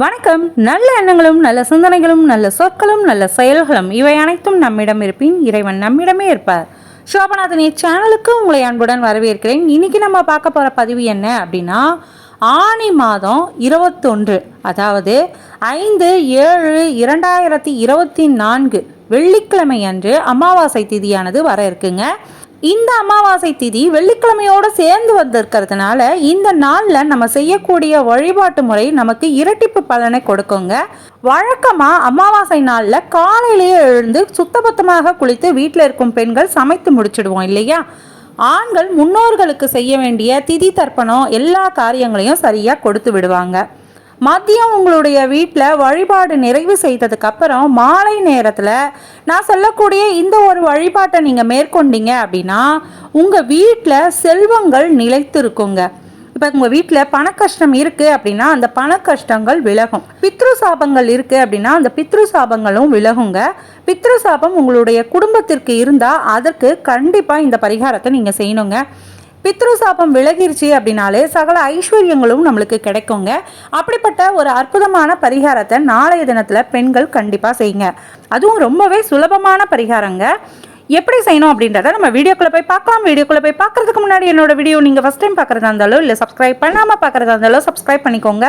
வணக்கம். நல்ல எண்ணங்களும் நல்ல சிந்தனைகளும் நல்ல சொற்களும் நல்ல செயல்களும் இவை அனைத்தும் நம்மிடம் இருப்பின் இறைவன் நம்மிடமே இருப்பார். சோபநாதனி சேனலுக்கு உங்களை அன்புடன் வரவேற்கிறேன். இன்னைக்கு நம்ம பார்க்க போகிற பதிவு என்ன அப்படின்னா ஆணி மாதம் இருபத்தொன்று அதாவது ஐந்து ஏழு இரண்டாயிரத்தி இருபத்தி நான்கு வெள்ளிக்கிழமை அன்று அமாவாசை திதியானது வர இருக்குங்க. இந்த அமாவாசை திதி வெள்ளிக்கிழமையோடு சேர்ந்து வந்திருக்கிறதுனால இந்த நாளில் நம்ம செய்யக்கூடிய வழிபாட்டு முறை நமக்கு இரட்டிப்பு பலனை கொடுக்குங்க. வழக்கமாக அமாவாசை நாளில் காலையிலேயே எழுந்து சுத்தபத்தமாக குளித்து வீட்டில் இருக்கும் பெண்கள் சமைத்து முடிச்சிடுவோம் இல்லையா? ஆண்கள் முன்னோர்களுக்கு செய்ய வேண்டிய திதி தர்ப்பணம் எல்லா காரியங்களையும் சரியாக கொடுத்து விடுவாங்க. மதியம் உங்களுடைய வீட்டில் வழிபாடு நிறைவு செய்ததுக்கு அப்புறம் மாலை நேரத்தில் நான் சொல்லக்கூடிய இந்த ஒரு வழிபாட்டை நீங்கள் மேற்கொண்டீங்க அப்படின்னா உங்கள் வீட்டில் செல்வங்கள் நிலைத்து இருக்குங்க இப்போ உங்கள் வீட்டில் பண கஷ்டம் இருக்குது அப்படின்னா அந்த பண கஷ்டங்கள் விலகும். பித்ரு சாபங்கள் இருக்குது அப்படின்னா அந்த பித்ரு சாபங்களும் விலகுங்க. பித்ரு சாபம் உங்களுடைய குடும்பத்திற்கு இருந்தால் அதற்கு கண்டிப்பாக இந்த பரிகாரத்தை நீங்கள் செய்யணுங்க. பித்ரு சாபம் விலகிருச்சு அப்படின்னாலே சகல ஐஸ்வர்யங்களும் நம்மளுக்கு கிடைக்குங்க. அப்படிப்பட்ட ஒரு அற்புதமான பரிகாரத்தை நாளைய தினத்தில் பெண்கள் கண்டிப்பாக செய்யுங்க. அதுவும் ரொம்பவே சுலபமான பரிகாரங்க. எப்படி செய்யணும் அப்படின்றத நம்ம வீடியோக்குள்ளே போய் பார்க்கலாம். வீடியோக்குள்ளே போய் பார்க்கறதுக்கு முன்னாடி என்னோட வீடியோ நீங்கள் ஃபஸ்ட் டைம் பார்க்குறதா இருந்தாலும் இல்லை சப்ஸ்கிரைப் பண்ணாமல் பார்க்குறதா இருந்தாலும் சப்ஸ்கிரைப் பண்ணிக்கோங்க.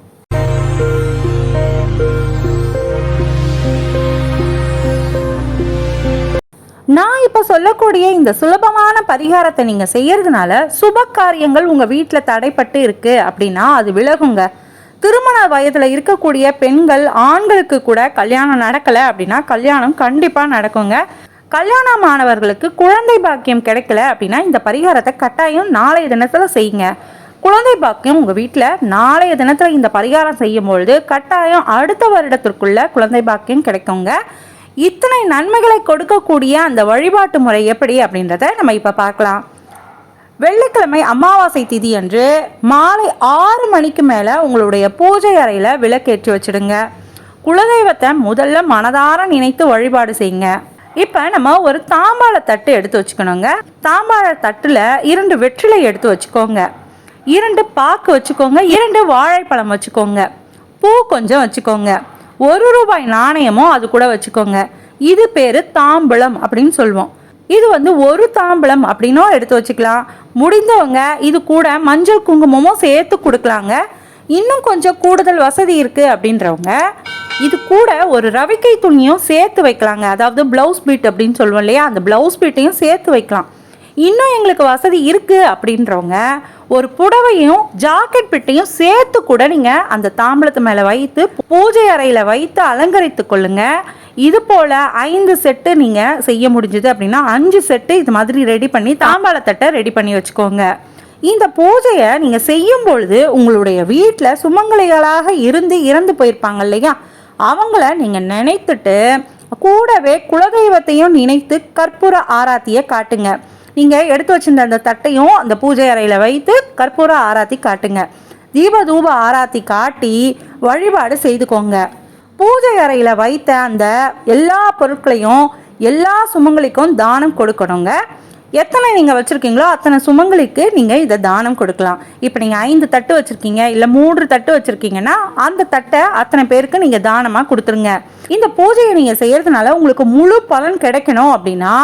நான் இப்போ சொல்லக்கூடிய இந்த சுலபமான பரிகாரத்தை நீங்கள் செய்யறதுனால சுப காரியங்கள் உங்கள் வீட்டில் தடைப்பட்டு இருக்கு அப்படின்னா அது விலகுங்க. திருமண வயதில் இருக்கக்கூடிய பெண்கள் ஆண்களுக்கு கூட கல்யாணம் நடக்கலை அப்படின்னா கல்யாணம் கண்டிப்பாக நடக்குங்க. கல்யாணமானவர்களுக்கு குழந்தை பாக்கியம் கிடைக்கல அப்படின்னா இந்த பரிகாரத்தை கட்டாயம் நாளைய தினத்தில் செய்யுங்க. குழந்தை பாக்கியம் உங்கள் வீட்டில் நாளைய தினத்தில் இந்த பரிகாரம் செய்யும் பொழுது கட்டாயம் அடுத்த வருடத்திற்குள்ள குழந்தை பாக்கியம் கிடைக்குங்க. இத்தனை நன்மைகளை கொடுக்கக்கூடிய அந்த வழிபாட்டு முறை எப்படி அப்படின்றத நம்ம இப்போ பார்க்கலாம். வெள்ளிக்கிழமை அமாவாசை திதி அன்று மாலை ஆறு மணிக்கு மேலே உங்களுடைய பூஜை அறையில் விளக்கேற்றி வச்சிடுங்க. குலதெய்வத்தை முதல்ல மனதார நினைத்து வழிபாடு செய்யுங்க. இப்போ நம்ம ஒரு தாம்பாள தட்டு எடுத்து வச்சுக்கணுங்க. தாம்பாள தட்டில் இரண்டு வெற்றிலை எடுத்து வச்சுக்கோங்க. இரண்டு பாக்கு வச்சுக்கோங்க. இரண்டு வாழைப்பழம் வச்சுக்கோங்க. பூ கொஞ்சம் வச்சுக்கோங்க. ஒரு ரூபாய் நாணயமும் அது கூட வச்சுக்கோங்க. இது பேர் தாம்பளம் அப்படின்னு சொல்லுவோம் இது வந்து ஒரு தாம்பளம் அப்படின்னும் எடுத்து வச்சுக்கலாம். முடிந்தவங்க இது கூட மஞ்சள் குங்குமமும் சேர்த்து கொடுக்கலாங்க. இன்னும் கொஞ்சம் கூடுதல் வசதி இருக்குது அப்படின்றவங்க இது கூட ஒரு ரவிக்கை துணியும் சேர்த்து வைக்கலாங்க. அதாவது ப்ளவுஸ் பீட் அப்படின்னு சொல்லுவோம் இல்லையா? அந்த ப்ளவுஸ் பீட்டையும் சேர்த்து வைக்கலாம். இன்னும் எங்களுக்கு வசதி இருக்குது அப்படின்றவங்க ஒரு புடவையும் ஜாக்கெட் பிட்டையும் சேர்த்து கூட நீங்கள் அந்த தாம்பளத்து மேலே வைத்து பூஜை அறையில் வைத்து அலங்கரித்து கொள்ளுங்க. இது போல் ஐந்து செட்டு நீங்கள் செய்ய முடிஞ்சது அப்படின்னா அஞ்சு செட்டு இது மாதிரி ரெடி பண்ணி தாம்பாளத்தட்டை ரெடி பண்ணி வச்சுக்கோங்க. இந்த பூஜையை நீங்கள் செய்யும் பொழுது உங்களுடைய வீட்டில் சுமங்கலிகளாக இருந்து இறந்து போயிருப்பாங்க இல்லையா? அவங்கள நீங்கள் நினைத்துட்டு கூடவே குலதெய்வத்தையும் நினைத்து கற்பூர ஆராத்தியை காட்டுங்க. நீங்கள் எடுத்து வச்சிருந்த அந்த தட்டையும் அந்த பூஜை அறையில் வைத்து கற்பூர ஆராத்தி காட்டுங்க. தீப தூப ஆராத்தி காட்டி வழிபாடு செய்துக்கோங்க. பூஜை அறையில் வைத்த அந்த எல்லா பொருட்களையும் எல்லா சுமங்களுக்கும் தானம் கொடுக்கணுங்க. எத்தனை நீங்கள் வச்சுருக்கீங்களோ அத்தனை சுமங்களுக்கு நீங்கள் இதை தானம் கொடுக்கலாம். இப்போ நீங்கள் ஐந்து தட்டு வச்சுருக்கீங்க இல்லை மூன்று தட்டு வச்சுருக்கீங்கன்னா அந்த தட்டை அத்தனை பேருக்கு நீங்கள் தானமாக கொடுத்துருங்க. இந்த பூஜையை நீங்கள் செய்கிறதுனால உங்களுக்கு முழு பலன் கிடைக்கணும் அப்படின்னா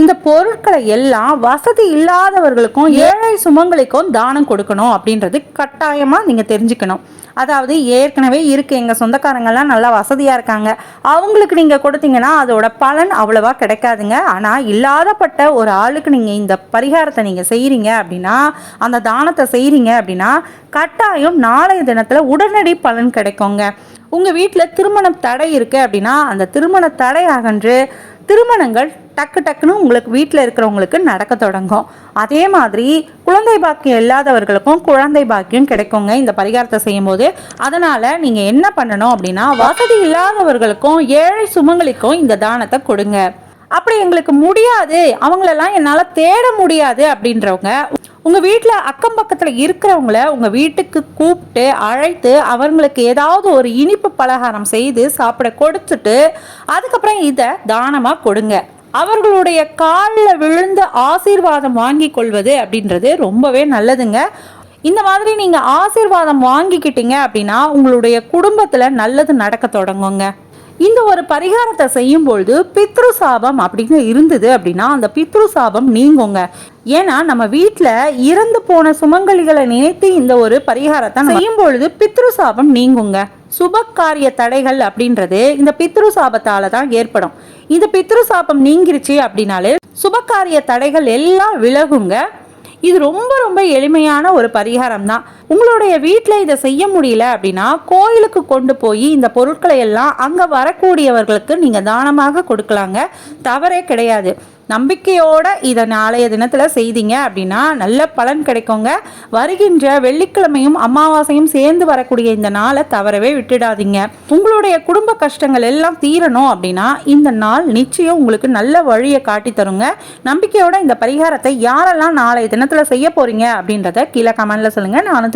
இந்த பொருட்களை எல்லாம் வசதி இல்லாதவர்களுக்கும் ஏழை சுமங்களுக்கும் தானம் கொடுக்கணும் அப்படின்றது கட்டாயமாக நீங்கள் தெரிஞ்சுக்கணும். அதாவது ஏற்கனவே இருக்கு எங்கள் சொந்தக்காரங்கள்லாம் நல்லா வசதியாக இருக்காங்க. அவங்களுக்கு நீங்கள் கொடுத்தீங்கன்னா அதோட பலன் அவ்வளவா கிடைக்காதுங்க. ஆனால் இல்லாதப்பட்ட ஒரு ஆளுக்கு நீங்கள் இந்த பரிகாரத்தை நீங்கள் செய்கிறீங்க அப்படின்னா அந்த தானத்தை செய்கிறீங்க அப்படின்னா கட்டாயம் நாளைய தினத்தில் உடனடி பலன் கிடைக்குங்க. உங்கள் வீட்டில் திருமணம் தடை இருக்குது அப்படின்னா அந்த திருமண தடை அகன்று திருமணங்கள் டக்கு டக்குன்னு உங்களுக்கு வீட்டில் இருக்கிறவங்களுக்கு நடக்க தொடங்கும். அதே மாதிரி குழந்தை பாக்கியம் இல்லாதவர்களுக்கும் குழந்தை பாக்கியம் கிடைக்குங்க இந்த பரிகாரத்தை செய்யும்போது. அதனால் நீங்கள் என்ன பண்ணணும் அப்படின்னா வசதி இல்லாதவர்களுக்கும் ஏழை சுமங்களுக்கும் இந்த தானத்தை கொடுங்க. அப்படி எங்களுக்கு முடியாது. அவங்களெல்லாம் என்னால் தேட முடியாது அப்படின்றவங்க உங்கள் வீட்டில் அக்கம் பக்கத்தில் இருக்கிறவங்கள உங்கள் வீட்டுக்கு கூப்பிட்டு அழைத்து அவங்களுக்கு ஏதாவது ஒரு இனிப்பு பலகாரம் செய்து சாப்பிட கொடுத்துட்டு அதுக்கப்புறம் இதை தானமாக கொடுங்க. அவர்களுடைய காலில் விழுந்து ஆசீர்வாதம் வாங்கி கொள்வது அப்படின்றது ரொம்பவே நல்லதுங்க. இந்த மாதிரி நீங்கள் ஆசீர்வாதம் வாங்கிக்கிட்டீங்க அப்படின்னா உங்களுடைய குடும்பத்தில் நல்லது நடக்க தொடங்குங்க. இந்த ஒரு பரிகாரத்தை செய்யும் பொழுது பித்ரு சாபம் அப்படின்னு இருந்தது அப்படின்னா அந்த பித்ரு சாபம் நீங்குங்க. ஏன்னா நம்ம வீட்டில் இறந்து போன சுமங்கலிகளை நினைத்து இந்த ஒரு பரிகாரத்தை செய்யும் பொழுது பித்ரு சாபம் நீங்குங்க. சுபக்காரிய தடைகள் அப்படின்றது இந்த பித்ரு சாபத்தால தான் ஏற்படும். இந்த பித்ரு சாபம் நீங்கிருச்சு அப்படின்னாலே சுபகாரிய தடைகள் எல்லாம் விலகுங்க. இது ரொம்ப ரொம்ப எளிமையான ஒரு பரிகாரம் தான் உங்களுடைய வீட்டில் இதை செய்ய முடியல அப்படின்னா கோயிலுக்கு கொண்டு போய் இந்த பொருட்களை எல்லாம் அங்கே வரக்கூடியவர்களுக்கு நீங்கள் தானமாக கொடுக்கலாங்க. தவறே கிடையாது. நம்பிக்கையோட இதை நாளைய தினத்தில் செய்தீங்க அப்படின்னா நல்ல பலன் கிடைக்குங்க. வருகின்ற வெள்ளிக்கிழமையும் அமாவாசையும் சேர்ந்து வரக்கூடிய இந்த நாளை தவறவே விட்டுடாதீங்க. உங்களுடைய குடும்ப கஷ்டங்கள் எல்லாம் தீரணும் அப்படின்னா இந்த நாள் நிச்சயம் உங்களுக்கு நல்ல வழியை காட்டி தருங்க. நம்பிக்கையோட இந்த பரிகாரத்தை யாரெல்லாம் நாளைய தினத்தில் செய்ய போறீங்க அப்படின்றத கீழே கமெண்ட்ல சொல்லுங்க. நானும்